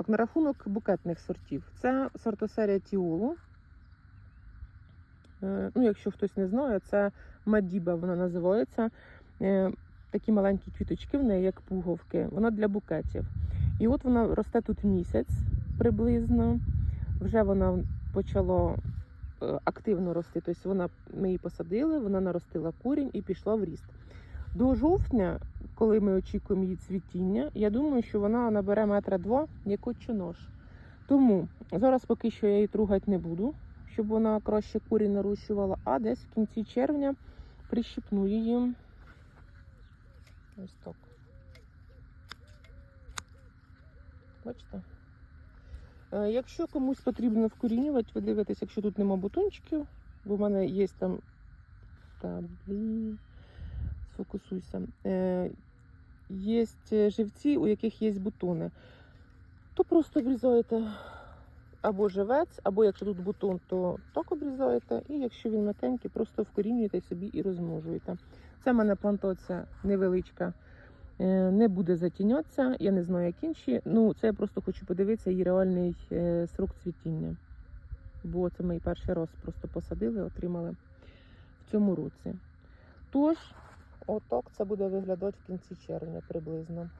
Так, на рахунок букетних сортів. Це сортосерія Тіолу. Е, Ну, якщо хтось не знає, це Мадіба вона називається. Е, Такі маленькі квіточки в неї, як пуговки. Вона для букетів. І от вона росте тут місяць приблизно. Вже вона почала е, активно рости. Тобто вона, ми її посадили, вона наростила корінь і пішла в ріст. До жовтня, коли ми очікуємо її цвітіння, я думаю, що вона набере метра два, як нож. Тому зараз поки що я її тругати не буду, щоб вона краще корінь нарощувала, а десь в кінці червня прищипну її. Ось так. Бачите? Е, Якщо комусь потрібно вкорінювати, ви дивитесь, якщо тут нема бутончиків, бо в мене є там. Та, блін, сфокусуйся. Е, Є живці, у яких є бутони. То просто обрізаєте або живець, або якщо тут бутон, то так обрізаєте. І якщо він м'якенький, просто вкорінюєте собі і розмножуєте. Це в мене плантація невеличка. Е, Не буде затінятися, я не знаю, як інші. Ну, це я просто хочу подивитися її реальний е, срок цвітіння. Бо це ми перший раз просто посадили, отримали в цьому році. Тож, отак це буде виглядати в кінці червня приблизно.